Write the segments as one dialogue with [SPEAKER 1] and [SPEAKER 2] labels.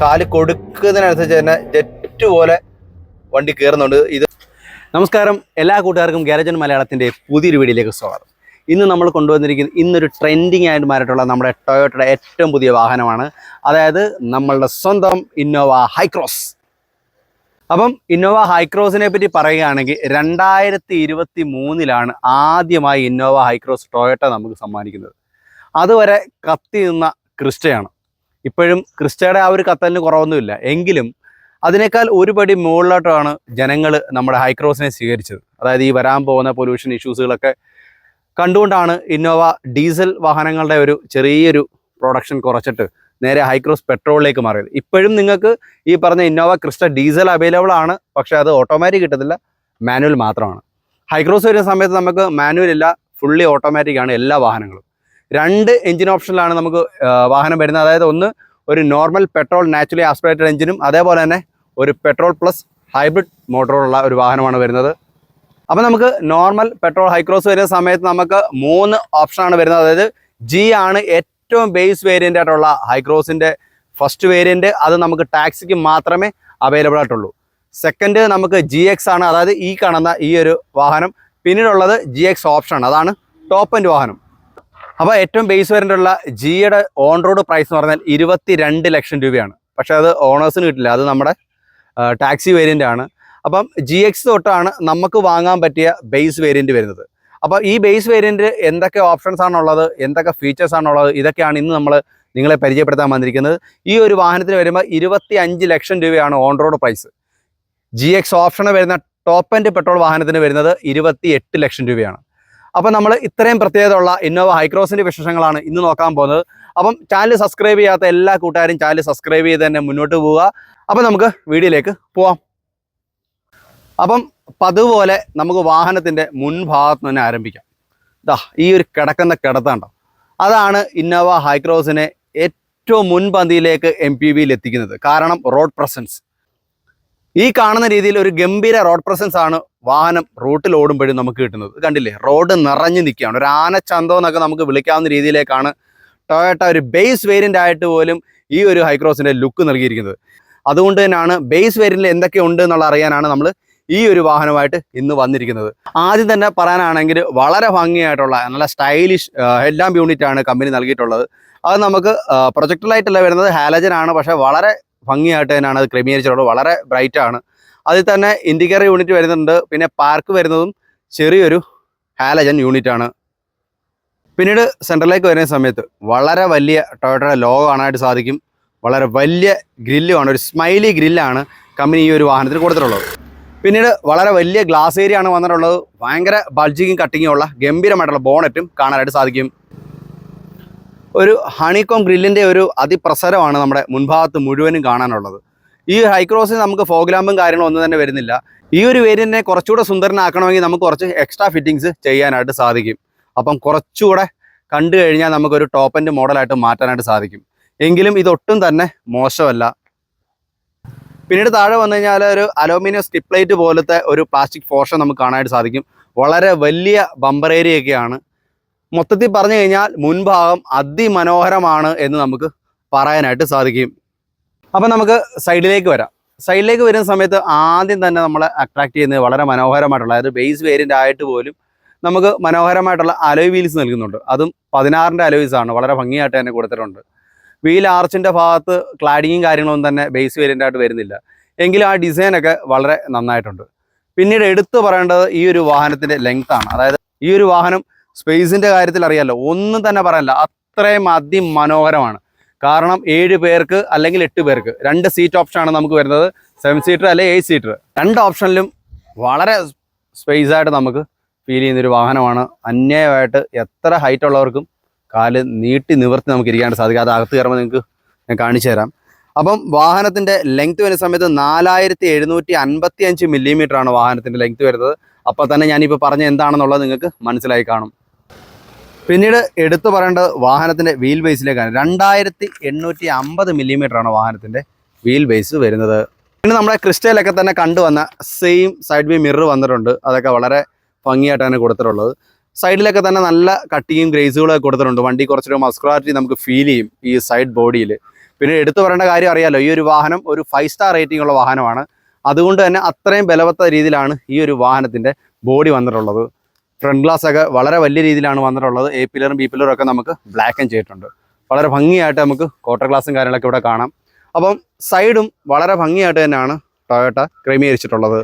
[SPEAKER 1] കാൽ കൊടുക്കുന്നതിനനുസരിച്ച് തന്നെ ജെറ്റ് പോലെ വണ്ടി കയറുന്നുണ്ട്. ഇത് നമസ്കാരം. എല്ലാ കൂട്ടുകാർക്കും ഗാരജൻ മലയാളത്തിന്റെ പുതിയൊരു വീഡിയോയിലേക്ക് സ്വാഗതം. ഇന്ന് നമ്മൾ കൊണ്ടുവന്നിരിക്കുന്നത് ഇന്നൊരു ട്രെൻഡിങ് ആയിട്ട് മാറിയിട്ടുള്ള നമ്മുടെ ടൊയോട്ടയുടെ ഏറ്റവും പുതിയ വാഹനമാണ്. അതായത് നമ്മളുടെ സ്വന്തം ഇന്നോവ ഹൈക്രോസ് അപ്പം ഇന്നോവ ഹൈക്രോസിനെ പറ്റി പറയുകയാണെങ്കിൽ രണ്ടായിരത്തി ഇരുപത്തി മൂന്നിലാണ് ആദ്യമായി ഇന്നോവ ഹൈക്രോസ് ടൊയോട്ട നമുക്ക് സമ്മാനിക്കുന്നത്. അതുവരെ കത്തി നിന്ന ക്രിസ്റ്റയാണ് ഇപ്പോഴും ക്രിസ്റ്റയുടെ ആ ഒരു കത്തലിന് കുറവൊന്നുമില്ല. എങ്കിലും അതിനേക്കാൾ ഒരുപടി മുകളിലോട്ടാണ് ജനങ്ങൾ നമ്മുടെ ഹൈക്രോസിനെ സ്വീകരിച്ചത്. അതായത് ഈ വരാൻ പോകുന്ന പൊല്യൂഷൻ ഇഷ്യൂസുകളൊക്കെ കണ്ടുകൊണ്ടാണ് ഇന്നോവ ഡീസൽ വാഹനങ്ങളുടെ ഒരു ചെറിയൊരു പ്രൊഡക്ഷൻ കുറച്ചിട്ട് നേരെ ഹൈക്രോസ് പെട്രോളിലേക്ക് മാറിയത്. ഇപ്പോഴും നിങ്ങൾക്ക് ഈ പറഞ്ഞ ഇന്നോവ ക്രിസ്റ്റ ഡീസൽ അവൈലബിൾ ആണ്. പക്ഷേ അത് ഓട്ടോമാറ്റിക് കിട്ടത്തില്ല. മാനുവൽ മാത്രമാണ്. ഹൈക്രോസ് വരുന്ന സമയത്ത് നമുക്ക് മാനുവൽ ഇല്ല. ഫുള്ളി ഓട്ടോമാറ്റിക് ആണ് എല്ലാ വാഹനങ്ങളും. രണ്ട് എഞ്ചിൻ ഓപ്ഷനിലാണ് നമുക്ക് വാഹനം വരുന്നത്. അതായത് ഒന്ന് ഒരു നോർമൽ പെട്രോൾ നാച്ചുറലി ആസ്പിറേറ്റഡ് എഞ്ചിനും അതേപോലെ തന്നെ ഒരു പെട്രോൾ പ്ലസ് ഹൈബ്രിഡ് മോട്ടോറുള്ള ഒരു വാഹനമാണ് വരുന്നത്. അപ്പോൾ നമുക്ക് നോർമൽ പെട്രോൾ ഹൈക്രോസ് വരുന്ന സമയത്ത് നമുക്ക് മൂന്ന് ഓപ്ഷനാണ് വരുന്നത്. അതായത് ജി ആണ് ഏറ്റവും ബേസ് വേരിയന്റ് ആയിട്ടുള്ള ഹൈക്രോസിന്റെ ഫസ്റ്റ് വേരിയന്റ് അത് നമുക്ക് ടാക്സിക്ക് മാത്രമേ അവൈലബിൾ ആയിട്ടുള്ളൂ. സെക്കൻഡ് നമുക്ക് ജി എക്സ് ആണ്. അതായത് ഈ കാണുന്ന ഈ ഒരു വാഹനം. പിന്നീടുള്ളത് ജി എക്സ് ഓപ്ഷൻ ആണ്. അതാണ് ടോപ്പ് വാഹനം. അപ്പോൾ ഏറ്റവും ബേസ് വേരിയന്റുള്ള ജിയുടെ ഓൺ റോഡ് പ്രൈസ് എന്ന് പറഞ്ഞാൽ ഇരുപത്തി രണ്ട് ലക്ഷം രൂപയാണ്. പക്ഷേ അത് ഓണേഴ്സിന് കിട്ടില്ല. അത് നമ്മുടെ ടാക്സി വേരിയന്റ് ആണ്. അപ്പം ജി എക്സ് തൊട്ടാണ് നമുക്ക് വാങ്ങാൻ പറ്റിയ ബേസ് വേരിയന്റ് വരുന്നത്. അപ്പോൾ ഈ ബേസ് വേരിയന്റ് എന്തൊക്കെ ഓപ്ഷൻസ് ആണുള്ളത് എന്തൊക്കെ ഫീച്ചേഴ്സ് ആണുള്ളത് ഇതൊക്കെയാണ് ഇന്ന് നമ്മൾ നിങ്ങളെ പരിചയപ്പെടുത്താൻ വന്നിരിക്കുന്നത്. ഈ ഒരു വാഹനത്തിന് വരുമ്പോൾ ഇരുപത്തി അഞ്ച് ലക്ഷം രൂപയാണ് on road price G X ഓപ്ഷന് വരുന്ന ടോപ്പ് എൻഡ് പെട്രോൾ വാഹനത്തിന് വരുന്നത് ഇരുപത്തി ലക്ഷം രൂപയാണ്. അപ്പോൾ നമ്മൾ ഇത്രയും പ്രത്യേകതയുള്ള ഇന്നോവ ഹൈക്രോസിന്റെ വിശേഷങ്ങളാണ് ഇന്ന് നോക്കാൻ പോകുന്നത്. അപ്പം ചാനൽ സബ്സ്ക്രൈബ് ചെയ്യാത്ത എല്ലാ കൂട്ടുകാരും ചാനൽ സബ്സ്ക്രൈബ് ചെയ്ത് തന്നെ മുന്നോട്ട് പോവുക. അപ്പം നമുക്ക് വീഡിയോയിലേക്ക് പോവാം. അപ്പം പതുപോലെ നമുക്ക് വാഹനത്തിന്റെ മുൻഭാഗത്ത് തന്നെ ആരംഭിക്കാം. ദാ ഈ ഒരു കിടക്കുന്ന കിടത്താണ്ടോ? അതാണ് ഇന്നോവ ഹൈക്രോസിനെ ഏറ്റവും മുൻപന്തിയിലേക്ക് എം പി വിയിൽ എത്തിക്കുന്നത്. കാരണം റോഡ് പ്രസൻസ് ഈ കാണുന്ന രീതിയിൽ ഒരു ഗംഭീര റോഡ് പ്രസൻസ് ആണ് വാഹനം റൂട്ടിൽ ഓടുമ്പോഴും നമുക്ക് കിട്ടുന്നത്. കണ്ടില്ലേ? റോഡ് നിറഞ്ഞു നിൽക്കുകയാണ്. ഒരു ആനച്ചന്തം എന്നൊക്കെ നമുക്ക് വിളിക്കാവുന്ന രീതിയിലേക്കാണ് ടൊയോട്ട ഒരു ബേസ് വേരിയന്റ് ആയിട്ട് പോലും ഈ ഒരു ഹൈക്രോസിന്റെ ലുക്ക് നൽകിയിരിക്കുന്നത്. അതുകൊണ്ട് തന്നെയാണ് ബേസ് എന്തൊക്കെ ഉണ്ട് എന്നുള്ള അറിയാനാണ് നമ്മൾ ഈ ഒരു വാഹനമായിട്ട് ഇന്ന് വന്നിരിക്കുന്നത്. ആദ്യം തന്നെ പറയാനാണെങ്കിൽ വളരെ ഭംഗിയായിട്ടുള്ള നല്ല സ്റ്റൈലിഷ് ഹെഡ് ലാമ്പ് യൂണിറ്റ് ആണ് കമ്പനി നൽകിയിട്ടുള്ളത്. അത് നമുക്ക് പ്രൊജക്ട് ലൈറ്റല്ല വരുന്നത് ഹാലജൻ ആണ്. പക്ഷേ വളരെ ഭംഗിയായിട്ട് തന്നെയാണ് അത് ക്രമീകരിച്ചിട്ടുള്ളത്. വളരെ ബ്രൈറ്റ് ആണ്. അതിൽ തന്നെ ഇൻഡിക്കേറ്റർ യൂണിറ്റ് വരുന്നുണ്ട്. പിന്നെ പാർക്ക് വരുന്നതും ചെറിയൊരു ഹാലജൻ യൂണിറ്റ് ആണ്. പിന്നീട് സെൻട്രലിലേക്ക് വരുന്ന സമയത്ത് വളരെ വലിയ ടൊയോട്ടയുടെ ലോഗോ കാണാനായിട്ട് സാധിക്കും. വളരെ വലിയ ഗ്രില്ലുമാണ് ഒരു സ്മൈലി ഗ്രില്ലാണ് കമ്പനി ഈ ഒരു വാഹനത്തിന് കൊടുത്തിട്ടുള്ളത്. പിന്നീട് വളരെ വലിയ ഗ്ലാസ് ഏരിയ ആണ് വന്നിട്ടുള്ളത്. ഭയങ്കര ബൾജിങ്ങും കട്ടിങ്ങും ഉള്ള ഗംഭീരമായിട്ടുള്ള ബോണറ്റും കാണാനായിട്ട് സാധിക്കും. ഒരു ഹണിക്കോം ഗ്രില്ലിന്റെ ഒരു അതിപ്രസരമാണ് നമ്മുടെ മുൻഭാഗത്ത് മുഴുവനും കാണാനുള്ളത്. ഈ ഹൈക്രോസിന് നമുക്ക് ഫോഗ്ലാമ്പും കാര്യങ്ങളും ഒന്നും തന്നെ വരുന്നില്ല. ഈ ഒരു വേരിയന്റിനെ കുറച്ചുകൂടെ സുന്ദരനാക്കണമെങ്കിൽ നമുക്ക് കുറച്ച് എക്സ്ട്രാ ഫിറ്റിങ്സ് ചെയ്യാനായിട്ട് സാധിക്കും. അപ്പം കുറച്ചുകൂടെ കണ്ടു കഴിഞ്ഞാൽ നമുക്കൊരു ടോപ്പ് ആൻഡ് മോഡലായിട്ട് മാറ്റാനായിട്ട് സാധിക്കും. എങ്കിലും ഇതൊട്ടും തന്നെ മോശമല്ല. പിന്നീട് താഴെ വന്നു കഴിഞ്ഞാൽ ഒരു അലൂമിനിയം സ്റ്റിപ്ലൈറ്റ് പോലത്തെ ഒരു പ്ലാസ്റ്റിക് പോർഷൻ നമുക്ക് കാണാനായിട്ട് സാധിക്കും. വളരെ വലിയ ബമ്പർ ഏരിയയൊക്കെയാണ് മൊത്തത്തിൽ പറഞ്ഞു കഴിഞ്ഞാൽ മുൻഭാഗം അതിമനോഹരമാണ് എന്ന് നമുക്ക് പറയാനായിട്ട് സാധിക്കും. അപ്പം നമുക്ക് സൈഡിലേക്ക് വരാം. സൈഡിലേക്ക് വരുന്ന സമയത്ത് ആദ്യം തന്നെ നമ്മളെ അട്രാക്ട് ചെയ്യുന്നത് വളരെ മനോഹരമായിട്ടുള്ള അതായത് ബേസ് വേരിയന്റ് ആയിട്ട് പോലും നമുക്ക് മനോഹരമായിട്ടുള്ള അലോയ് വീൽസ് നൽകുന്നുണ്ട്. അതും പതിനാറിന്റെ അലോയ്സ് ആണ്. വളരെ ഭംഗിയായിട്ട് തന്നെ കൊടുത്തിട്ടുണ്ട്. വീൽ ആർച്ചിന്റെ ഭാഗത്ത് ക്ലാഡിങ്ങും കാര്യങ്ങളൊന്നും തന്നെ ബേസ് വേരിയന്റ് ആയിട്ട് വരുന്നില്ല. എങ്കിലും ആ ഡിസൈനൊക്കെ വളരെ നന്നായിട്ടുണ്ട്. പിന്നീട് എടുത്തു പറയേണ്ടത് ഈ ഒരു വാഹനത്തിന്റെ ലെങ്ത്താണ് അതായത് ഈ ഒരു വാഹനം സ്പേസിന്റെ കാര്യത്തിൽ അറിയാമല്ലോ ഒന്നും തന്നെ പറയാനില്ല. അത്രയും അതിമനോഹരമാണ്. കാരണം ഏഴ് പേർക്ക് അല്ലെങ്കിൽ എട്ട് പേർക്ക് രണ്ട് സീറ്റ് ഓപ്ഷനാണ് നമുക്ക് വരുന്നത്. സെവൻ സീറ്റർ അല്ലെങ്കിൽ എയ്റ്റ് സീറ്റർ രണ്ട് ഓപ്ഷനിലും വളരെ സ്പേസ് ആയിട്ട് നമുക്ക് ഫീൽ ചെയ്യുന്നൊരു വാഹനമാണ്. അന്യായമായിട്ട് എത്ര ഹൈറ്റ് ഉള്ളവർക്കും കാൽ നീട്ടി നിവർത്തി നമുക്ക് ഇരിക്കാനായിട്ട് സാധിക്കും. അത് അകത്ത് കയറുമ്പോൾ നിങ്ങൾക്ക് ഞാൻ കാണിച്ചു തരാം. അപ്പം വാഹനത്തിന്റെ ലെങ്ത് വരുന്ന സമയത്ത് നാലായിരത്തി എഴുന്നൂറ്റി അൻപത്തി അഞ്ച് മില്ലിമീറ്റർ ആണ് വാഹനത്തിന്റെ ലെങ്ത് വരുന്നത്. അപ്പോൾ തന്നെ ഞാനിപ്പോൾ പറഞ്ഞ എന്താണെന്നുള്ളത് നിങ്ങൾക്ക് മനസ്സിലായി കാണും. പിന്നീട് എടുത്തു പറയേണ്ടത് വാഹനത്തിന്റെ വീൽ ബേസിലേക്കാണ് രണ്ടായിരത്തി എണ്ണൂറ്റി അമ്പത് മില്ലിമീറ്റർ ആണ് വാഹനത്തിന്റെ വീൽ ബേസ് വരുന്നത്. പിന്നെ നമ്മുടെ ക്രിസ്റ്റയിലൊക്കെ തന്നെ കണ്ടുവന്ന സെയിം സൈഡ് വ്യൂ മിറർ വന്നിട്ടുണ്ട്. അതൊക്കെ വളരെ ഭംഗിയായിട്ടാണ് കൊടുത്തിട്ടുള്ളത്. സൈഡിലൊക്കെ തന്നെ നല്ല കട്ടിയും ഗ്രേസുകളൊക്കെ കൊടുത്തിട്ടുണ്ട്. വണ്ടി കുറച്ചൊരു മസ്കുലാരിറ്റി നമുക്ക് ഫീൽ ചെയ്യും ഈ സൈഡ് ബോഡിയിൽ പിന്നെ എടുത്തു പറയേണ്ട കാര്യം അറിയാലോ ഈ ഒരു വാഹനം ഒരു ഫൈവ് സ്റ്റാർ റേറ്റിംഗ് ഉള്ള വാഹനമാണ്. അതുകൊണ്ട് തന്നെ അത്രയും ബലവത്ത രീതിയിലാണ് ഈ ഒരു വാഹനത്തിന്റെ ബോഡി വന്നിട്ടുള്ളത്. ഫ്രണ്ട് ഗ്ലാസ് ഒക്കെ വളരെ വലിയ രീതിയിലാണ് വന്നിട്ടുള്ളത്. എ പില്ലറും ബി പില്ലറും ഒക്കെ നമുക്ക് ബ്ലാക്ക് ആൻഡ് ചെയ്തിട്ടുണ്ട്. വളരെ ഭംഗിയായിട്ട് നമുക്ക് ക്വാർട്ടർ ഗ്ലാസും കാര്യങ്ങളൊക്കെ ഇവിടെ കാണാം. അപ്പം സൈഡും വളരെ ഭംഗിയായിട്ട് തന്നെയാണ് ടൊയോട്ട ക്രമീകരിച്ചിട്ടുള്ളത്.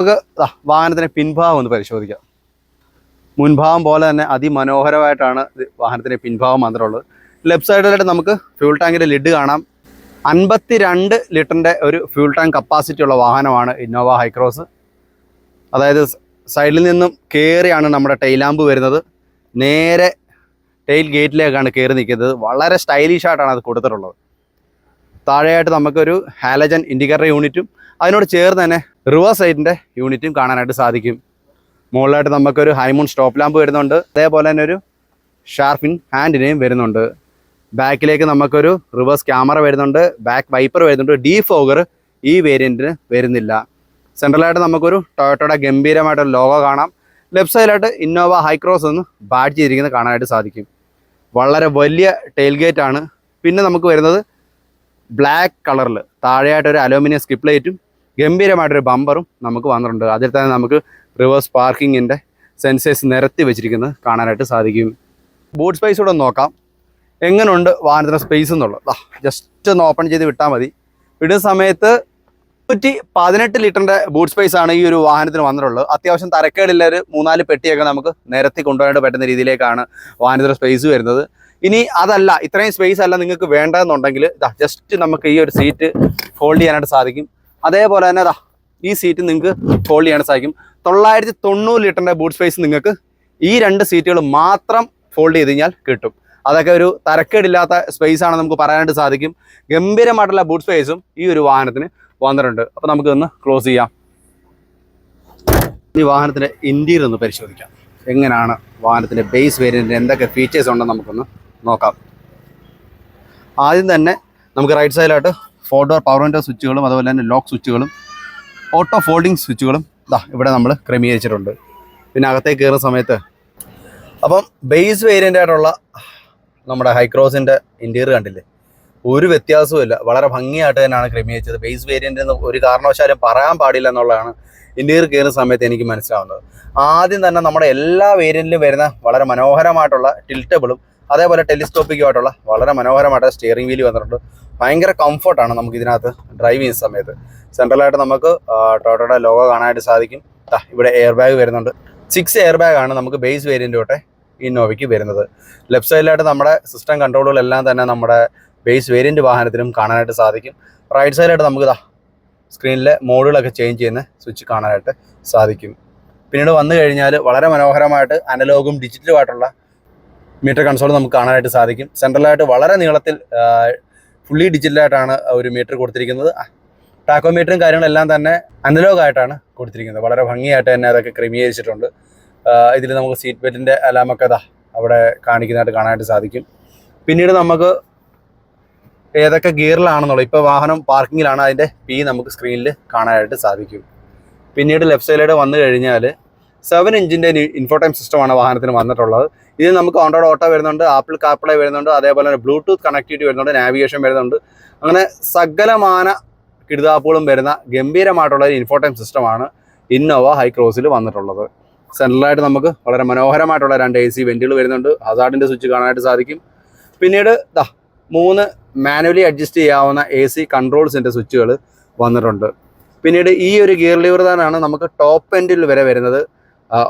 [SPEAKER 1] നമുക്ക് ദാ വാഹനത്തിന്റെ പിൻഭാഗം ഒന്ന് പരിശോധിക്കാം. മുൻഭാഗം പോലെ തന്നെ അതിമനോഹരമായിട്ടാണ് ഇത് വാഹനത്തിന്റെ പിൻഭാഗം വന്നിട്ടുള്ളത്. ലെഫ്റ്റ് സൈഡിലായിട്ട് നമുക്ക് ഫ്യൂൾ ടാങ്കിന്റെ ലിഡ് കാണാം. അൻപത്തി രണ്ട് ലിറ്ററിന്റെ ഒരു ഫ്യൂൾ ടാങ്ക് കപ്പാസിറ്റി ഉള്ള വാഹനമാണ് ഇന്നോവ ഹൈക്രോസ് അതായത് സൈഡിൽ നിന്നും കയറിയാണ് നമ്മുടെ ടൈലാമ്പ് വരുന്നത്. നേരെ ടൈൽ ഗേറ്റിലേക്കാണ് കയറി നിൽക്കുന്നത്. വളരെ സ്റ്റൈലിഷ് ആയിട്ടാണ് അത് കൊടുത്തിട്ടുള്ളത്. താഴെയായിട്ട് നമുക്കൊരു ഹാലജൻ ഇൻഡിക്കേറ്റർ യൂണിറ്റും അതിനോട് ചേർന്ന് തന്നെ റിവേഴ്സ് സൈഡിന്റെ യൂണിറ്റും കാണാനായിട്ട് സാധിക്കും. മുകളിലായിട്ട് നമുക്കൊരു ഹൈമൂൺ സ്റ്റോപ്പ് ലാമ്പ് വരുന്നുണ്ട്. അതേപോലെ തന്നെ ഒരു ഷാർഫിൻ ഹാൻഡിനെയും വരുന്നുണ്ട്. ബാക്കിലേക്ക് നമുക്കൊരു റിവേഴ്സ് ക്യാമറ വരുന്നുണ്ട്. ബാക്ക് വൈപ്പർ വരുന്നുണ്ട്. ഡീ ഫോഗർ ഈ വേരിയന്റിന് വരുന്നില്ല. സെൻട്രലായിട്ട് നമുക്കൊരു ടൊയോട്ടയുടെ ഗംഭീരമായിട്ടൊരു ലോഗോ കാണാം. ലെഫ്റ്റ് സൈഡിലായിട്ട് ഇന്നോവ ഹൈക്രോസ് എന്ന് ബാഡ് ചെയ്തിരിക്കുന്നത് കാണാനായിട്ട് സാധിക്കും. വളരെ വലിയ ടെയിൽ ഗേറ്റ് ആണ്. പിന്നെ നമുക്ക് വരുന്നത് ബ്ലാക്ക് കളറിൽ താഴെയായിട്ട് ഒരു അലൂമിനിയം സ്കിപ്പ് ലൈറ്റും ഗംഭീരമായിട്ടൊരു ബമ്പറും നമുക്ക് വന്നിട്ടുണ്ട്. അതിൽ തന്നെ നമുക്ക് റിവേഴ്സ് പാർക്കിങ്ങിന്റെ സെൻസേഴ്സ് നിരത്തി വെച്ചിരിക്കുന്നത് കാണാനായിട്ട് സാധിക്കും. ബൂട്ട് സ്പേസ് കൂടെ നോക്കാം. എങ്ങനെയുണ്ട് വാഹനത്തിന്റെ സ്പേസ് എന്നുള്ളത്? ജസ്റ്റ് ഒന്ന് ഓപ്പൺ ചെയ്ത് വിട്ടാൽ മതി. വിടുന്ന സമയത്ത് നൂറ്റി പതിനെട്ട് ലിറ്ററിന്റെ ബൂട്ട് സ്പേസ് ആണ് ഈ ഒരു വാഹനത്തിന് വന്നിട്ടുള്ളത്. അത്യാവശ്യം തരക്കേടില്ല ഒരു മൂന്നാൽ പെട്ടിയൊക്കെ നമുക്ക് നിരത്തി കൊണ്ടുപോകാനായിട്ട് പറ്റുന്ന രീതിയിലേക്കാണ് വാഹനത്തിന്റെ സ്പേസ് വരുന്നത്. ഇനി അതല്ല ഇത്രയും സ്പേസ് അല്ല നിങ്ങൾക്ക് വേണ്ടതെന്നുണ്ടെങ്കിൽ ജസ്റ്റ് നമുക്ക് ഈ ഒരു സീറ്റ് ഫോൾഡ് ചെയ്യാനായിട്ട് സാധിക്കും. അതേപോലെ തന്നെ അതാ ഈ സീറ്റ് നിങ്ങൾക്ക് ഫോൾഡ് ചെയ്യാൻ സാധിക്കും. തൊള്ളായിരത്തി തൊണ്ണൂറ് ലിറ്ററിന്റെ ബൂട്ട് സ്പേസ് നിങ്ങൾക്ക് ഈ രണ്ട് സീറ്റുകൾ മാത്രം ഫോൾഡ് ചെയ്ത് കഴിഞ്ഞാൽ കിട്ടും. അതൊക്കെ ഒരു തരക്കേടില്ലാത്ത സ്പേസ് ആണ് നമുക്ക് പറയാനായിട്ട് സാധിക്കും. ഗംഭീരമായിട്ടുള്ള ബൂട്ട് സ്പേസും ഈ ഒരു വാഹനത്തിന് വന്നിട്ടുണ്ട്. അപ്പോൾ നമുക്ക് ഒന്ന് ക്ലോസ് ചെയ്യാം. ഈ വാഹനത്തിന്റെ ഇന്റീരിയർ ഒന്ന് പരിശോധിക്കാം. എങ്ങനെയാണ് വാഹനത്തിന്റെ ബേസ് വേരിയന്റിന്റെ എന്തൊക്കെ ഫീച്ചേഴ്സ് ഉണ്ടെന്ന് നമുക്കൊന്ന് നോക്കാം. ആദ്യം തന്നെ നമുക്ക് റൈറ്റ് സൈഡിലായിട്ട് ഫോർ ഡോർ പവർ വിൻഡോ സ്വിച്ചുകളും അതുപോലെ തന്നെ ലോക്ക് സ്വിച്ചുകളും ഓട്ടോ ഫോൾഡിംഗ് സ്വിച്ചുകളും ഇതാ ഇവിടെ നമ്മൾ ക്രമീകരിച്ചിട്ടുണ്ട്. പിന്നെ അകത്തേക്ക് കയറുന്ന സമയത്ത് അപ്പം ബേസ് വേരിയന്റ് ആയിട്ടുള്ള നമ്മുടെ ഹൈക്രോസിന്റെ ഇന്റീരിയർ കണ്ടില്ലേ? ഒരു വ്യത്യാസവും ഇല്ല വളരെ ഭംഗിയായിട്ട് തന്നെയാണ് ക്രമീകരിച്ചത്. ബേസ് വേരിയന്റ് എന്ന് ഒരു കാരണവശാലും പറയാൻ പാടില്ല എന്നുള്ളതാണ് ഇന്ത്യയിൽ കയറുന്ന സമയത്ത് എനിക്ക് മനസ്സിലാവുന്നത്. ആദ്യം തന്നെ നമ്മുടെ എല്ലാ വേരിയന്റിലും വരുന്ന വളരെ മനോഹരമായിട്ടുള്ള ടിൽറ്റബിളും അതേപോലെ ടെലിസ്കോപ്പിക്കുമായിട്ടുള്ള വളരെ മനോഹരമായിട്ട് സ്റ്റിയറിംഗ് വീൽ വന്നിട്ടുണ്ട്. ഭയങ്കര കംഫർട്ടാണ് നമുക്ക് ഇതിനകത്ത് ഡ്രൈവ് ചെയ്യുന്ന സമയത്ത്. സെൻട്രലായിട്ട് നമുക്ക് ടോട്ടോയുടെ ലോഗോ കാണാനായിട്ട് സാധിക്കും. ഇവിടെ എയർ ബാഗ് വരുന്നുണ്ട്. സിക്സ് എയർ ബാഗ് ആണ് നമുക്ക് ബേസ് വേരിയന്റ് തൊട്ടെ ഇന്നോവയ്ക്ക് വരുന്നത്. ലെഫ്റ്റ് സൈഡിലായിട്ട് നമ്മുടെ സിസ്റ്റം കൺട്രോളുകളെല്ലാം തന്നെ നമ്മുടെ ബേസ് വേരിയന്റ് വാഹനത്തിനും കാണാനായിട്ട് സാധിക്കും. റൈറ്റ് സൈഡിലായിട്ട് നമുക്ക് ഇതാ സ്ക്രീനിലെ മോഡുകളൊക്കെ ചേഞ്ച് ചെയ്യുന്ന സ്വിച്ച് കാണാനായിട്ട് സാധിക്കും. പിന്നീട് വന്നു കഴിഞ്ഞാൽ വളരെ മനോഹരമായിട്ട് അനലോഗും ഡിജിറ്റലുമായിട്ടുള്ള മീറ്റർ കൺസോൾ നമുക്ക് കാണാനായിട്ട് സാധിക്കും. സെൻട്രലായിട്ട് വളരെ നീളത്തിൽ ഫുള്ളി ഡിജിറ്റലായിട്ടാണ് ഒരു മീറ്റർ കൊടുത്തിരിക്കുന്നത്. ടാക്കോമീറ്ററും കാര്യങ്ങളെല്ലാം തന്നെ അനലോഗായിട്ടാണ് കൊടുത്തിരിക്കുന്നത്. വളരെ ഭംഗിയായിട്ട് തന്നെ അതൊക്കെ ക്രമീകരിച്ചിട്ടുണ്ട്. ഇതിൽ നമുക്ക് സീറ്റ് ബെൽറ്റിന്റെ അലാമൊക്കെ അതാ അവിടെ കാണിക്കുന്നതായിട്ട് കാണാനായിട്ട് സാധിക്കും. പിന്നീട് നമുക്ക് ഏതൊക്കെ ഗിയറിലാണെന്നുള്ളത്. ഇപ്പോൾ വാഹനം പാർക്കിങ്ങിലാണ്. അതിന്റെ പി നമുക്ക് സ്ക്രീനിൽ കാണാനായിട്ട് സാധിക്കും. പിന്നീട് ലെഫ്റ്റ് സൈഡിലൂടെ വന്നു കഴിഞ്ഞാൽ സെവൻ ഇഞ്ചിന്റെ ഇൻഫോടൈം സിസ്റ്റമാണ് വാഹനത്തിന് വന്നിട്ടുള്ളത്. ഇതിൽ നമുക്ക് ഓൺറോഡ് ഓട്ടോ വരുന്നുണ്ട് ആപ്പിൾ കാപ്പിളെ വരുന്നുണ്ട് അതേപോലെ തന്നെ ബ്ലൂടൂത്ത് കണക്ടിവിറ്റി വരുന്നുണ്ട് നാവിഗേഷൻ വരുന്നുണ്ട്. അങ്ങനെ സകലമാന കിടുതാപ്പുകളും വരുന്ന ഗംഭീരമായിട്ടുള്ള ഒരു ഇൻഫോടൈം സിസ്റ്റമാണ് ഇന്നോവ ഹൈക്രോസിൽ വന്നിട്ടുള്ളത്. സെൻട്രലായിട്ട് നമുക്ക് വളരെ മനോഹരമായിട്ടുള്ള രണ്ട് എ സി വെന്റുകൾ വരുന്നുണ്ട്. ഹസാർഡിന്റെ സ്വിച്ച് കാണാനായിട്ട് സാധിക്കും. പിന്നീട് ദാ മൂന്ന് മാനുവലി അഡ്ജസ്റ്റ് ചെയ്യാവുന്ന എ സി കൺട്രോൾസിന്റെ സ്വിച്ചുകൾ വന്നിട്ടുണ്ട്. പിന്നീട് ഈ ഒരു ഗിയർ ലിവർ തന്നെയാണ് നമുക്ക് ടോപ്പ് എൻഡിൽ വരെ വരുന്നത്.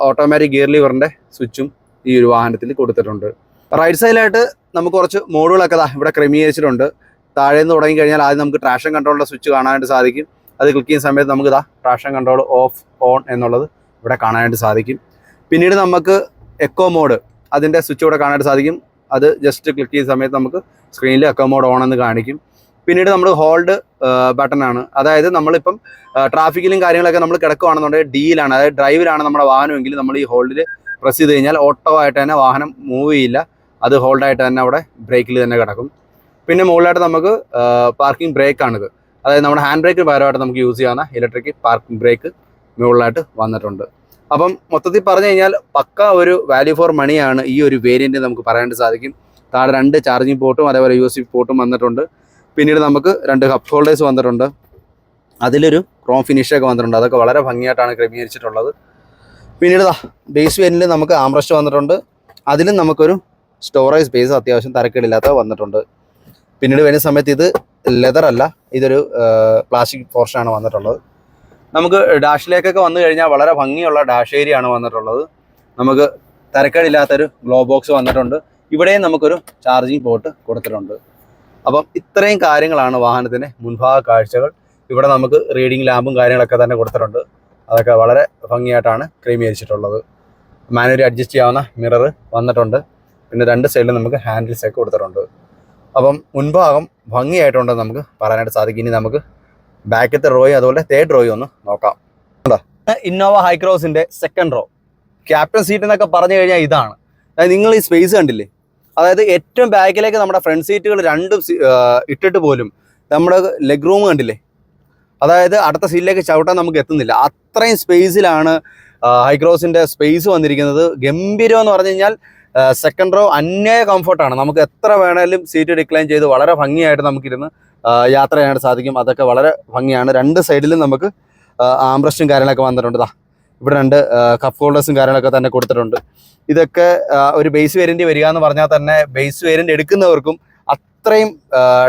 [SPEAKER 1] ഓട്ടോമാറ്റിക് ഗിയർ ലിവറിന്റെ സ്വിച്ചും ഈ ഒരു വാഹനത്തിൽ കൊടുത്തിട്ടുണ്ട്. റൈറ്റ് സൈഡിലായിട്ട് നമുക്ക് കുറച്ച് മോഡുകളൊക്കെ ഇവിടെ ക്രമീകരിച്ചിട്ടുണ്ട്. താഴെ നിന്ന് തുടങ്ങി കഴിഞ്ഞാൽ ആദ്യം നമുക്ക് ട്രാഷൻ കൺട്രോളിന്റെ സ്വിച്ച് കാണാനായിട്ട് സാധിക്കും. അത് ക്ലിക്ക് ചെയ്യുന്ന സമയത്ത് നമുക്ക് ഇതാ ട്രാഷൻ കൺട്രോൾ ഓഫ് ഓൺ എന്നുള്ളത് ഇവിടെ കാണാനായിട്ട് സാധിക്കും. പിന്നീട് നമുക്ക് എക്കോ മോഡ് അതിന്റെ സ്വിച്ച് ഇവിടെ കാണാനായിട്ട് സാധിക്കും. അത് ജസ്റ്റ് ക്ലിക്ക് ചെയ്യുന്ന സമയത്ത് നമുക്ക് സ്ക്രീനിൽ അക്കോമോഡ് ഓൺ എന്ന് കാണിക്കും. പിന്നീട് നമ്മൾ ഹോൾഡ് ബട്ടൺ ആണ്. അതായത് നമ്മളിപ്പം ട്രാഫിക്കിലും കാര്യങ്ങളൊക്കെ നമ്മൾ കിടക്കുകയാണെന്നുണ്ടെങ്കിൽ ഡിയിലാണ് അതായത് ഡ്രൈവിലാണ് നമ്മുടെ വാഹനമെങ്കിൽ നമ്മൾ ഈ ഹോൾഡിൽ പ്രസ് ചെയ്ത് കഴിഞ്ഞാൽ ഓട്ടോ ആയിട്ട് തന്നെ വാഹനം മൂവ് ചെയ്യില്ല. അത് ഹോൾഡായിട്ട് തന്നെ അവിടെ ബ്രേക്കിൽ തന്നെ കിടക്കും. പിന്നെ മുകളിലായിട്ട് നമുക്ക് പാർക്കിംഗ് ബ്രേക്ക് ആണിത്. അതായത് നമ്മുടെ ഹാൻഡ് ബ്രേക്കിന് പകരമായിട്ട് നമുക്ക് യൂസ് ചെയ്യാവുന്ന ഇലക്ട്രിക് പാർക്കിംഗ് ബ്രേക്ക് മുകളിലായിട്ട് വന്നിട്ടുണ്ട്. അപ്പം മൊത്തത്തിൽ പറഞ്ഞു കഴിഞ്ഞാൽ പക്ക ഒരു വാല്യൂ ഫോർ മണിയാണ് ഈ ഒരു വേരിയന്റ് നമുക്ക് പറയാനായിട്ട് സാധിക്കും. താഴെ രണ്ട് ചാർജിങ് പോർട്ടും അതേപോലെ യു എസ് പോർട്ടും വന്നിട്ടുണ്ട്. പിന്നീട് നമുക്ക് രണ്ട് കപ്പ് ഹോൾഡേഴ്സ് വന്നിട്ടുണ്ട്. അതിലൊരു ക്രോം ഫിനിഷൊക്കെ വന്നിട്ടുണ്ട്. അതൊക്കെ വളരെ ഭംഗിയായിട്ടാണ് ക്രമീകരിച്ചിട്ടുള്ളത്. പിന്നീട് ബേസ് വേരിയന്റിൽ നമുക്ക് ആംബ്രസ്റ്റ് വന്നിട്ടുണ്ട്. അതിലും നമുക്കൊരു സ്റ്റോറേജ് സ്പേസ് അത്യാവശ്യം തരക്കേടില്ലാത്ത വന്നിട്ടുണ്ട്. പിന്നീട് വരുന്ന സമയത്ത് ഇത് ലെതർ അല്ല ഇതൊരു പ്ലാസ്റ്റിക് പോർഷനാണ് വന്നിട്ടുള്ളത്. നമുക്ക് ഡാഷിലേക്കൊക്കെ വന്നു കഴിഞ്ഞാൽ വളരെ ഭംഗിയുള്ള ഡാഷ് ഏരിയ ആണ് വന്നിട്ടുള്ളത്. നമുക്ക് തരക്കേടില്ലാത്തൊരു ഗ്ലോ ബോക്സ് വന്നിട്ടുണ്ട്. ഇവിടെയും നമുക്കൊരു ചാർജിങ് പോർട്ട് കൊടുത്തിട്ടുണ്ട്. അപ്പം ഇത്രയും കാര്യങ്ങളാണ് വാഹനത്തിന്റെ മുൻഭാഗ കാഴ്ചകൾ. ഇവിടെ നമുക്ക് റീഡിംഗ് ലാമ്പും കാര്യങ്ങളൊക്കെ തന്നെ കൊടുത്തിട്ടുണ്ട്. അതൊക്കെ വളരെ ഭംഗിയായിട്ടാണ് ക്രമീകരിച്ചിട്ടുള്ളത്. മാനുവലി അഡ്ജസ്റ്റ് ചെയ്യാവുന്ന മിറർ വന്നിട്ടുണ്ട്. പിന്നെ രണ്ട് സൈഡിലും നമുക്ക് ഹാൻഡിൽസ് ഒക്കെ കൊടുത്തിട്ടുണ്ട്. അപ്പം മുൻഭാഗം ഭംഗിയായിട്ടുണ്ടെന്ന് നമുക്ക് പറയാനായിട്ട് സാധിക്കും. ഇനി നമുക്ക് ബാക്കത്തെ റോയും അതുപോലെ തേർഡ് റോയും ഒന്ന് നോക്കാം? ഇന്നോവ ഹൈക്രോസിന്റെ സെക്കൻഡ് റോ ക്യാപ്റ്റൻ സീറ്റ് എന്നൊക്കെ പറഞ്ഞു കഴിഞ്ഞാൽ ഇതാണ്. നിങ്ങൾ ഈ സ്പേസ് കണ്ടില്ലേ? അതായത് ഏറ്റവും ബാക്കിലേക്ക് നമ്മുടെ ഫ്രണ്ട് സീറ്റുകൾ രണ്ടും ഇട്ടിട്ട് പോലും നമ്മുടെ ലെഗ് റൂം കണ്ടില്ലേ? അതായത് അടുത്ത സീറ്റിലേക്ക് ചവിട്ടാൻ നമുക്ക് എത്തുന്നില്ല. അത്രയും സ്പേസിലാണ് ഹൈക്രോസിന്റെ സ്പേസ് വന്നിരിക്കുന്നത്. ഗംഭീരം എന്ന് പറഞ്ഞു കഴിഞ്ഞാൽ സെക്കൻഡ് റോ അന്യായ കംഫർട്ടാണ് നമുക്ക് എത്ര വേണേലും സീറ്റ് ഡിക്ലൈൻ ചെയ്ത് വളരെ ഭംഗിയായിട്ട് നമുക്കിരുന്ന് യാത്ര ചെയ്യാനായിട്ട് സാധിക്കും. അതൊക്കെ വളരെ ഭംഗിയാണ്. രണ്ട് സൈഡിലും നമുക്ക് ആംബ്രസ്റ്റും കാര്യങ്ങളൊക്കെ വന്നിട്ടുണ്ട്. ഇവിടെ രണ്ട് കപ്പ് ഹോൾഡേഴ്സും കാര്യങ്ങളൊക്കെ തന്നെ കൊടുത്തിട്ടുണ്ട്. ഇതൊക്കെ ഒരു ബേസ് വേരിയന്റ് വരിക എന്ന് പറഞ്ഞാൽ തന്നെ ബേസ് വേരിയന്റ് എടുക്കുന്നവർക്കും അത്രയും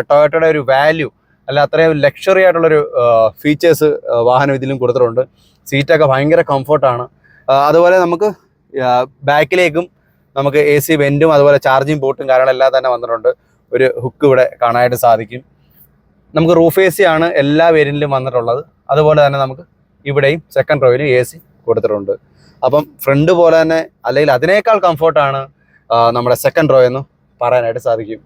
[SPEAKER 1] ടൊയോട്ടയുടെ ഒരു വാല്യൂ അല്ല അത്രയും ലക്ഷറി ആയിട്ടുള്ളൊരു ഫീച്ചേഴ്സ് വാഹനം ഇതിലും കൊടുത്തിട്ടുണ്ട്. സീറ്റൊക്കെ ഭയങ്കര കംഫർട്ടാണ് അതുപോലെ നമുക്ക് ബാക്കിലേക്കും നമുക്ക് എ സി വെന്റും അതുപോലെ ചാർജിങ് ബോട്ടും കാര്യങ്ങളെല്ലാം തന്നെ വന്നിട്ടുണ്ട്. ഒരു ഹുക്ക് ഇവിടെ കാണാനായിട്ട് സാധിക്കും. നമുക്ക് റൂഫ് എ സി ആണ് എല്ലാ വേരിയന്റിലും വന്നിട്ടുള്ളത്. അതുപോലെ തന്നെ നമുക്ക് ഇവിടെയും സെക്കൻഡ് റോയിലും എ സി കൊടുത്തിട്ടുണ്ട്. അപ്പം ഫ്രണ്ട് പോലെ തന്നെ അല്ലെങ്കിൽ അതിനേക്കാൾ കംഫർട്ടാണ് നമ്മുടെ സെക്കൻഡ് റോ എന്ന് പറയാനായിട്ട് സാധിക്കും.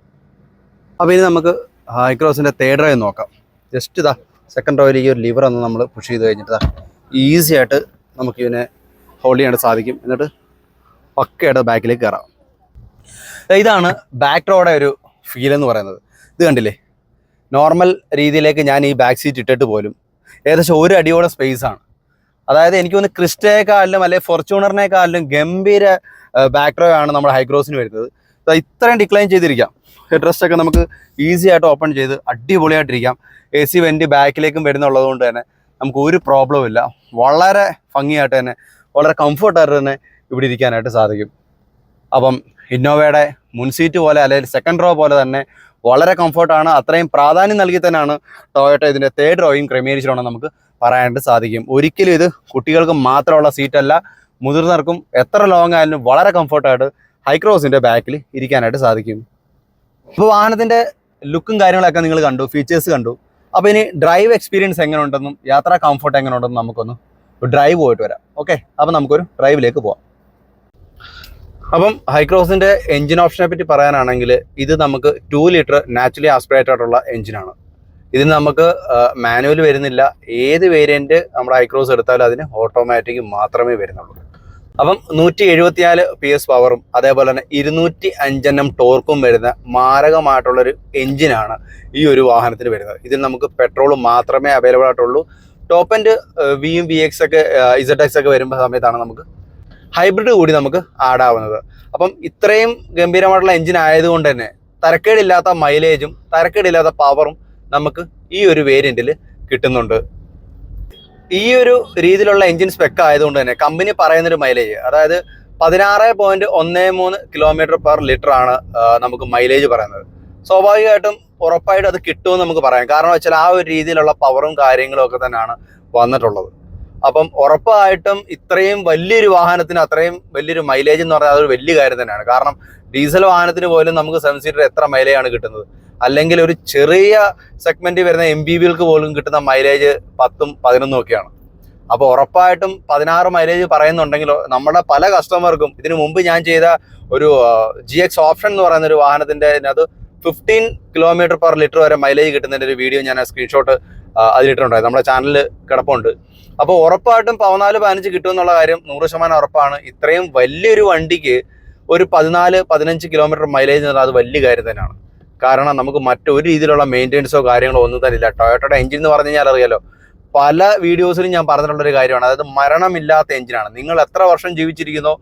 [SPEAKER 1] അപ്പോൾ ഇനി നമുക്ക് ഹൈക്രോസിന്റെ തേർഡ് റോ നോക്കാം. ജസ്റ്റ് ഇതാ സെക്കൻഡ് റോയിലേക്ക് ഒരു ലിവർ ഒന്ന് നമ്മൾ പുഷ് ചെയ്ത് കഴിഞ്ഞിട്ട് ഈസി ആയിട്ട് നമുക്ക് ഇതിനെ ഹോൾഡ് ചെയ്യാനായിട്ട് സാധിക്കും. എന്നിട്ട് പക്കയായിട്ട് ബാക്കിലേക്ക് കയറാം ഇതാണ് ബാക്ക് റോയുടെ ഒരു ഫീൽ എന്ന് പറയുന്നത്. ഇത് കണ്ടില്ലേ? നോർമൽ രീതിയിലേക്ക് ഞാൻ ഈ ബാക്ക് സീറ്റ് ഇട്ടിട്ട് പോലും ഏകദേശം ഒരു അടിയോടെ സ്പേസാണ് അതായത് എനിക്ക് തോന്നുന്നു ക്രിസ്റ്റയെക്കാളിലും അല്ലെങ്കിൽ ഫോർച്യൂണറിനെക്കാളിലും ഗംഭീര ബാക്ക് റോ ആണ് നമ്മുടെ ഹൈക്രോസിന് വരുന്നത്. ഇത്രയും ഡിക്ലൈൻ ചെയ്തിരിക്കാം. ഹെഡ് റെസ്റ്റ് ഒക്കെ നമുക്ക് ഈസി ആയിട്ട് ഓപ്പൺ ചെയ്ത് അടിപൊളിയായിട്ടിരിക്കാം. എ സി വെന്റ് ബാക്കിലേക്കും വരുന്നുള്ളത് കൊണ്ട് തന്നെ നമുക്ക് ഒരു പ്രോബ്ലം ഇല്ല. വളരെ ഭംഗിയായിട്ട് തന്നെ വളരെ കംഫർട്ടായിട്ട് തന്നെ ഇവിടെ ഇരിക്കാനായിട്ട് സാധിക്കും. അപ്പം ഇന്നോവയുടെ മുൻസീറ്റ് പോലെ അല്ലെങ്കിൽ സെക്കൻഡ് റോ പോലെ തന്നെ വളരെ കംഫർട്ടാണ് അത്രയും പ്രാധാന്യം നൽകി തന്നെയാണ് ടൊയോട്ട ഇതിന്റെ തേർഡ് റോയും ക്രമീകരിച്ചിട്ടുണ്ടെന്ന് നമുക്ക് പറയാനായിട്ട് സാധിക്കും. ഒരിക്കലും ഇത് കുട്ടികൾക്ക് മാത്രമുള്ള സീറ്റല്ല. മുതിർന്നവർക്കും എത്ര ലോങ് ആയാലും വളരെ കംഫർട്ടായിട്ട് ഹൈക്രോസിന്റെ ബാക്കിൽ ഇരിക്കാനായിട്ട് സാധിക്കും. ഇപ്പോൾ വാഹനത്തിന്റെ ലുക്കും കാര്യങ്ങളൊക്കെ നിങ്ങൾ കണ്ടു ഫീച്ചേഴ്സ് കണ്ടു. അപ്പോൾ ഇനി ഡ്രൈവ് എക്സ്പീരിയൻസ് എങ്ങനെ ഉണ്ടെന്നും യാത്രാ കംഫർട്ട് എങ്ങനെ ഉണ്ടെന്നും നമുക്കൊന്ന് ഡ്രൈവ് പോയിട്ട് വരാം. ഓക്കെ അപ്പം നമുക്കൊരു ഡ്രൈവിലേക്ക് പോവാം. അപ്പം ഹൈക്രോസിന്റെ എഞ്ചിൻ ഓപ്ഷനെ പറ്റി പറയാനാണെങ്കിൽ ഇത് നമുക്ക് ടു ലിറ്റർ നാച്ചുറലി ആസ്പിറേറ്റഡ് ആയിട്ടുള്ള എഞ്ചിനാണ് ഇതിന് നമുക്ക് മാനുവൽ വരുന്നില്ല. ഏത് വേരിയന്റ് നമ്മൾ ഹൈക്രോസ് എടുത്താലും അതിന് ഓട്ടോമാറ്റിക് മാത്രമേ വരുന്നുള്ളൂ. അപ്പം നൂറ്റി എഴുപത്തിനാല് പി എസ് പവറും അതേപോലെ തന്നെ ഇരുന്നൂറ്റി അഞ്ചെണ്ണം ടോർക്കും വരുന്ന മാരകമായിട്ടുള്ളൊരു എഞ്ചിനാണ് ഈ ഒരു വാഹനത്തിന് വരുന്നത്. ഇതിൽ നമുക്ക് പെട്രോൾ മാത്രമേ അവൈലബിൾ ആയിട്ടുള്ളൂ. ടോപ്പ് എൻഡ് വിയും വി എക്സ് ഒക്കെ ഇസഡ് എക്സ് ഒക്കെ വരുമ്പോൾ സമയത്താണ് നമുക്ക് ഹൈബ്രിഡ് കൂടി നമുക്ക് ആഡ് ആവുന്നത്. അപ്പം ഇത്രയും ഗംഭീരമായിട്ടുള്ള എഞ്ചിൻ ആയതുകൊണ്ട് തന്നെ തരക്കേടില്ലാത്ത മൈലേജും തരക്കേടില്ലാത്ത പവറും നമുക്ക് ഈ ഒരു വേരിയന്റിൽ കിട്ടുന്നുണ്ട്. ഈ ഒരു രീതിയിലുള്ള എഞ്ചിൻ സ്പെക്ക് ആയതുകൊണ്ട് തന്നെ കമ്പനി പറയുന്നൊരു മൈലേജ് അതായത് പതിനാറ് പോയിന്റ് ഒന്ന് മൂന്ന് കിലോമീറ്റർ പെർ ലിറ്റർ ആണ് നമുക്ക് മൈലേജ് പറയുന്നത്. സ്വാഭാവികമായിട്ടും ഉറപ്പായിട്ടും അത് കിട്ടുമെന്ന് നമുക്ക് പറയാം. കാരണം വെച്ചാൽ ആ ഒരു രീതിയിലുള്ള പവറും കാര്യങ്ങളും ഒക്കെ തന്നെയാണ് വന്നിട്ടുള്ളത്. അപ്പം ഉറപ്പായിട്ടും ഇത്രയും വലിയൊരു വാഹനത്തിന് അത്രയും വലിയൊരു മൈലേജ് എന്ന് പറഞ്ഞാൽ അതൊരു വലിയ കാര്യം തന്നെയാണ്. കാരണം ഡീസൽ വാഹനത്തിന് പോലും നമുക്ക് സെവൻ സീറ്റർ എത്ര മൈലേജ് ആണ് കിട്ടുന്നത്? അല്ലെങ്കിൽ ഒരു ചെറിയ സെഗ്മെന്റ് വരുന്ന എം ബി ബികൾക്ക് പോലും കിട്ടുന്ന മൈലേജ് പത്തും പതിനൊന്നും ഒക്കെയാണ്. അപ്പോൾ ഉറപ്പായിട്ടും പതിനാറ് മൈലേജ് പറയുന്നുണ്ടെങ്കിലോ നമ്മുടെ പല കസ്റ്റമർക്കും ഇതിനു മുമ്പ് ഞാൻ ചെയ്ത ഒരു ജി എക്സ് ഓപ്ഷൻ എന്ന് പറയുന്ന ഒരു വാഹനത്തിന്റെ അതിനകത്ത് ഫിഫ്റ്റീൻ കിലോമീറ്റർ പെർ ലിറ്റർ വരെ മൈലേജ് കിട്ടുന്നതിന്റെ ഒരു വീഡിയോ ഞാൻ സ്ക്രീൻഷോട്ട് അതിലിട്ടുണ്ടായിരുന്നു നമ്മുടെ ചാനലിൽ കിടപ്പുണ്ട്. അപ്പോൾ ഉറപ്പായിട്ടും പതിനാല് പതിനഞ്ച് കിട്ടുമെന്നുള്ള കാര്യം നൂറ് ശതമാനം ഉറപ്പാണ്. ഇത്രയും വലിയൊരു വണ്ടിക്ക് ഒരു പതിനാല് പതിനഞ്ച് കിലോമീറ്റർ മൈലേജ് എന്ന് അത് വലിയ കാര്യം തന്നെയാണ്. കാരണം നമുക്ക് മറ്റൊരു രീതിയിലുള്ള മെയിന്റെനൻസോ കാര്യങ്ങളോ ഒന്നും തന്നെ ഇല്ല. ടൊയോട്ടയുടെ എഞ്ചിൻ എന്ന് പറഞ്ഞു കഴിഞ്ഞാൽ അറിയാലോ പല വീഡിയോസിലും ഞാൻ പറഞ്ഞിട്ടുള്ള ഒരു കാര്യമാണ്. അതായത് മരണമില്ലാത്ത എഞ്ചിനാണ് നിങ്ങൾ എത്ര വർഷം ജീവിച്ചിരിക്കുന്നോ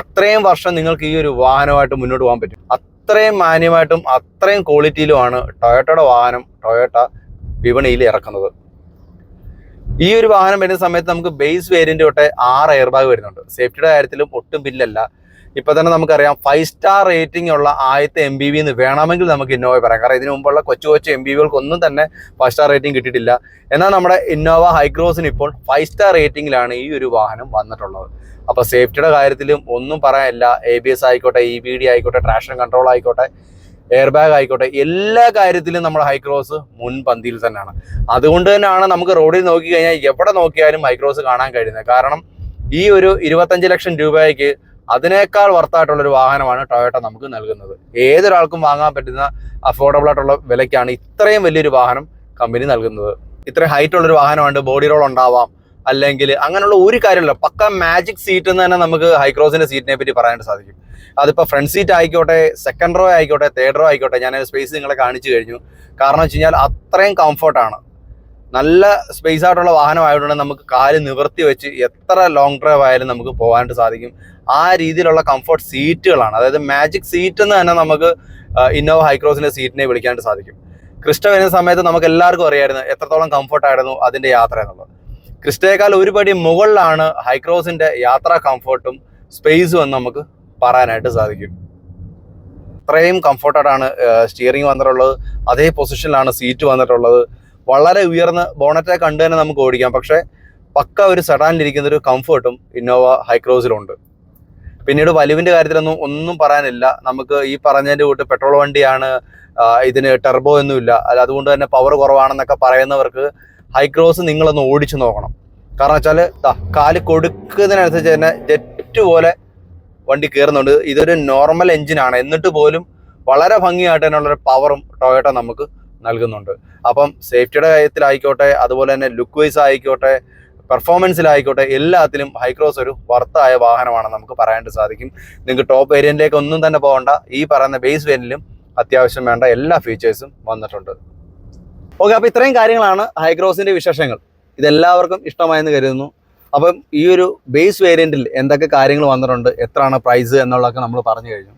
[SPEAKER 1] അത്രയും വർഷം നിങ്ങൾക്ക് ഈ ഒരു വാഹനമായിട്ട് മുന്നോട്ട് പോകാൻ പറ്റും. അത്രയും മാന്യമായിട്ടും അത്രയും ക്വാളിറ്റിയിലുമാണ് ടൊയോട്ടയുടെ വാഹനം ടൊയോട്ട വിപണിയിൽ ഇറക്കുന്നത്. ഈ ഒരു വാഹനം വരുന്ന സമയത്ത് നമുക്ക് ബേസ് വേരിയന്റ് തൊട്ട് ആറ് എയർ ബാഗ് വരുന്നുണ്ട് സേഫ്റ്റിയുടെ കാര്യത്തിലും ഒട്ടും ബില്ലല്ല ഇപ്പൊ തന്നെ നമുക്കറിയാം ഫൈവ് സ്റ്റാർ റേറ്റിംഗ് ഉള്ള ആദ്യത്തെ എം ബി വി എന്ന് വേണമെങ്കിൽ നമുക്ക് ഇന്നോവ പറയാം. കാരണം ഇതിനു മുമ്പുള്ള കൊച്ചു കൊച്ചു എം ബി വികൾക്കൊന്നും തന്നെ ഫൈവ് സ്റ്റാർ റേറ്റിംഗ് കിട്ടിയിട്ടില്ല. എന്നാൽ നമ്മുടെ ഇന്നോവ ഹൈക്രോസിന് ഇപ്പോൾ ഫൈവ് സ്റ്റാർ റേറ്റിംഗിലാണ് ഈ ഒരു വാഹനം വന്നിട്ടുള്ളത്. അപ്പോൾ സേഫ്റ്റിയുടെ കാര്യത്തിലും ഒന്നും പറയാനില്ല. എ ബി എസ് ആയിക്കോട്ടെ ഇ ബി ഡി ആയിക്കോട്ടെ ട്രാക്ഷൻ കൺട്രോൾ ആയിക്കോട്ടെ എയർ ബാഗ് ആയിക്കോട്ടെ എല്ലാ കാര്യത്തിലും നമ്മുടെ ഹൈക്രോസ് മുൻപന്തിയിൽ തന്നെയാണ്. അതുകൊണ്ട് തന്നെയാണ് നമുക്ക് റോഡിൽ നോക്കി കഴിഞ്ഞാൽ എവിടെ നോക്കിയാലും ഹൈക്രോസ് കാണാൻ കഴിയുന്നത്. കാരണം ഈ ഒരു ഇരുപത്തഞ്ച് ലക്ഷം രൂപയ്ക്ക് അതിനേക്കാൾ വർത്തായിട്ടുള്ള ഒരു വാഹനമാണ് ടൊയോട്ട നമുക്ക് നൽകുന്നത്. ഏതൊരാൾക്കും വാങ്ങാൻ പറ്റുന്ന അഫോർഡബിൾ ആയിട്ടുള്ള വിലയ്ക്കാണ് ഇത്രയും വലിയൊരു വാഹനം കമ്പനി നൽകുന്നത്. ഇത്രയും ഹൈറ്റ് ഉള്ളൊരു വാഹനമാണ് ബോഡി റോൾ ഉണ്ടാവാം അല്ലെങ്കിൽ അങ്ങനെയുള്ള ഒരു കാര്യമില്ല. പക്ക മാജിക് സീറ്റ് എന്ന് തന്നെ നമുക്ക് ഹൈക്രോസിന്റെ സീറ്റിനെ പറ്റി പറയാനായിട്ട് സാധിക്കും. അതിപ്പോൾ ഫ്രണ്ട് സീറ്റ് ആയിക്കോട്ടെ സെക്കൻഡ് റോ ആയിക്കോട്ടെ തേർഡ് റോ ആയിക്കോട്ടെ ഞാൻ സ്പേസ് നിങ്ങളെ കാണിച്ചു കഴിഞ്ഞു. കാരണം വെച്ച് കഴിഞ്ഞാൽ അത്രയും കംഫർട്ടാണ് നല്ല സ്പേസ് ആയിട്ടുള്ള വാഹനമായതുകൊണ്ട് നമുക്ക് കാൽ നിവർത്തി വെച്ച് എത്ര ലോങ് ഡ്രൈവ് ആയാലും നമുക്ക് പോകാനായിട്ട് സാധിക്കും. ആ രീതിയിലുള്ള കംഫർട്ട് സീറ്റുകളാണ് അതായത് മാജിക് സീറ്റ് എന്ന് തന്നെ നമുക്ക് ഇന്നോവ ഹൈക്രോസിന്റെ സീറ്റിനെ വിളിക്കാനായിട്ട് സാധിക്കും. ക്രിസ്റ്റ വരുന്ന സമയത്ത് നമുക്ക് എല്ലാവർക്കും അറിയായിരുന്നു എത്രത്തോളം കംഫർട്ട് ആയിരുന്നു അതിന്റെ യാത്ര എന്നുള്ളത്. ക്രിസ്റ്റയേക്കാൾ ഒരുപടി മുകളിലാണ് ഹൈക്രോസിന്റെ യാത്രാ കംഫർട്ടും സ്പേസും എന്ന് നമുക്ക് പറയാനായിട്ട് സാധിക്കും. അത്രയും കംഫർട്ടഡാണ് സ്റ്റിയറിംഗ് വന്നിട്ടുള്ളത്. അതേ പൊസിഷനിലാണ് സീറ്റ് വന്നിട്ടുള്ളത്. വളരെ ഉയർന്ന ബോണറ്റെ കണ്ടു തന്നെ നമുക്ക് ഓടിക്കാം. പക്ഷേ പക്ക ഒരു സെഡാനിലിരിക്കുന്ന ഒരു കംഫർട്ടും ഇന്നോവ ഹൈക്രോസിലുണ്ട് പിന്നീട് വലിവിന്റെ കാര്യത്തിലൊന്നും ഒന്നും പറയാനില്ല. നമുക്ക് ഈ പറഞ്ഞതിന്റെ കൂട്ട് പെട്രോൾ വണ്ടിയാണ് ഇതിന് ടെർബോ ഒന്നുമില്ല അല്ല അതുകൊണ്ട് തന്നെ പവർ കുറവാണെന്നൊക്കെ പറയുന്നവർക്ക് ഹൈക്രോസ് നിങ്ങളൊന്ന് ഓടിച്ചു നോക്കണം. കാരണം വെച്ചാൽ കാൽ കൊടുക്കുന്നതിനനുസരിച്ച് തന്നെ ജെറ്റ് പോലെ വണ്ടി കയറുന്നുണ്ട് ഇതൊരു നോർമൽ എഞ്ചിനാണ് എന്നിട്ട് പോലും വളരെ ഭംഗിയായിട്ട് തന്നെയുള്ളൊരു പവറും ടൊയോട്ട നമുക്ക് നൽകുന്നുണ്ട്. അപ്പം സേഫ്റ്റിയുടെ കാര്യത്തിലായിക്കോട്ടെ അതുപോലെ തന്നെ ലുക്ക് വൈസ് ആയിക്കോട്ടെ പെർഫോമൻസിലായിക്കോട്ടെ എല്ലാത്തിലും ഹൈക്രോസ് ഒരു വർത്തായ വാഹനമാണ് നമുക്ക് പറയാനായിട്ട് സാധിക്കും. നിങ്ങൾക്ക് ടോപ്പ് വേരിയന്റിലേക്ക് ഒന്നും തന്നെ പോകണ്ട. ഈ പറയുന്ന ബേസ് വേരിയന്റിലും അത്യാവശ്യം വേണ്ട എല്ലാ ഫീച്ചേഴ്സും വന്നിട്ടുണ്ട്. ഓക്കെ അപ്പോൾ ഇത്രയും കാര്യങ്ങളാണ് ഹൈക്രോസിന്റെ വിശേഷങ്ങൾ. ഇതെല്ലാവർക്കും ഇഷ്ടമായെന്ന് കരുതുന്നു. അപ്പം ഈ ഒരു ബേസ് വേരിയന്റിൽ എന്തൊക്കെ കാര്യങ്ങൾ വന്നിട്ടുണ്ട് എത്രയാണ് പ്രൈസ് എന്നുള്ളതൊക്കെ നമ്മൾ പറഞ്ഞു കഴിഞ്ഞു.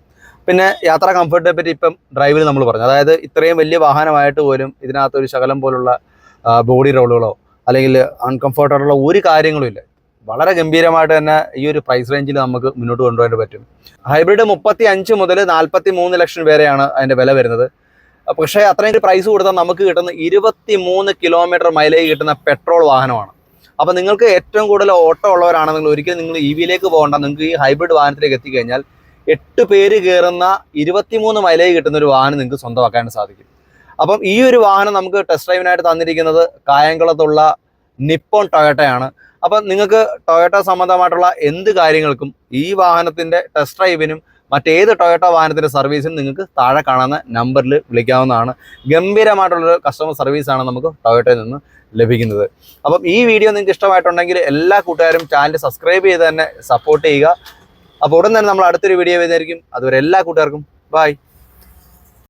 [SPEAKER 1] പിന്നെ യാത്രാ കംഫർട്ടിനെ പറ്റി ഇപ്പം ഡ്രൈവിൽ നമ്മൾ പറഞ്ഞു. അതായത് ഇത്രയും വലിയ വാഹനമായിട്ട് പോലും ഇതിനകത്തൊരു ശകലം പോലുള്ള ബോഡി റോളുകളോ അല്ലെങ്കിൽ അൺകംഫർട്ടായിട്ടുള്ള ഒരു കാര്യങ്ങളും ഇല്ല. വളരെ ഗംഭീരമായിട്ട് തന്നെ ഈ ഒരു പ്രൈസ് റേഞ്ചിൽ നമുക്ക് മുന്നോട്ട് കൊണ്ടുപോകാൻ പറ്റും. ഹൈബ്രിഡ് മുപ്പത്തി അഞ്ച് മുതൽ നാൽപ്പത്തി മൂന്ന് ലക്ഷം വരെയാണ് അതിന്റെ വില വരുന്നത്. പക്ഷേ അത്രയും ഒരു പ്രൈസ് കൊടുത്താൽ നമുക്ക് കിട്ടുന്ന ഇരുപത്തി മൂന്ന് കിലോമീറ്റർ മൈലേജ് കിട്ടുന്ന പെട്രോൾ വാഹനമാണ്. അപ്പോൾ നിങ്ങൾക്ക് ഏറ്റവും കൂടുതൽ ഓട്ടോ ഉള്ളവരാണെങ്കിൽ ഒരിക്കലും നിങ്ങൾ ഇ വിയിലേക്ക് പോകണ്ട. നിങ്ങൾക്ക് ഈ ഹൈബ്രിഡ് വാഹനത്തിലേക്ക് എത്തിക്കഴിഞ്ഞാൽ എട്ട് പേര് കയറുന്ന ഇരുപത്തിമൂന്ന് മൈലേജ് കിട്ടുന്ന ഒരു വാഹനം നിങ്ങൾക്ക് സ്വന്തമാക്കാൻ സാധിക്കും. അപ്പം ഈ ഒരു വാഹനം നമുക്ക് ടെസ്റ്റ് ഡ്രൈവിനായിട്ട് തന്നിരിക്കുന്നത് കായംകുളത്തുള്ള നിപ്പോൺ ടൊയോട്ടയാണ്. അപ്പം നിങ്ങൾക്ക് ടൊയോട്ട സംബന്ധമായിട്ടുള്ള എന്ത് കാര്യങ്ങൾക്കും ഈ വാഹനത്തിന്റെ ടെസ്റ്റ് ഡ്രൈവിനും മറ്റേത് ടൊയോട്ട വാഹനത്തിന്റെ സർവീസിനും നിങ്ങൾക്ക് താഴെ കാണുന്ന നമ്പറിൽ വിളിക്കാവുന്നതാണ്. ഗംഭീരമായിട്ടുള്ളൊരു കസ്റ്റമർ സർവീസാണ് നമുക്ക് ടൊയോട്ടയിൽ നിന്ന് ലഭിക്കുന്നത്. അപ്പം ഈ വീഡിയോ നിങ്ങൾക്ക് ഇഷ്ടമായിട്ടുണ്ടെങ്കിൽ എല്ലാ കൂട്ടുകാരും ചാനൽ സബ്സ്ക്രൈബ് ചെയ്ത് തന്നെ സപ്പോർട്ട് ചെയ്യുക. അപ്പോൾ ഉടൻ തന്നെ നമ്മൾ അടുത്തൊരു വീഡിയോ വരുന്നതായിരിക്കും. അതുവരെ എല്ലാ കൂട്ടുകാർക്കും ബൈ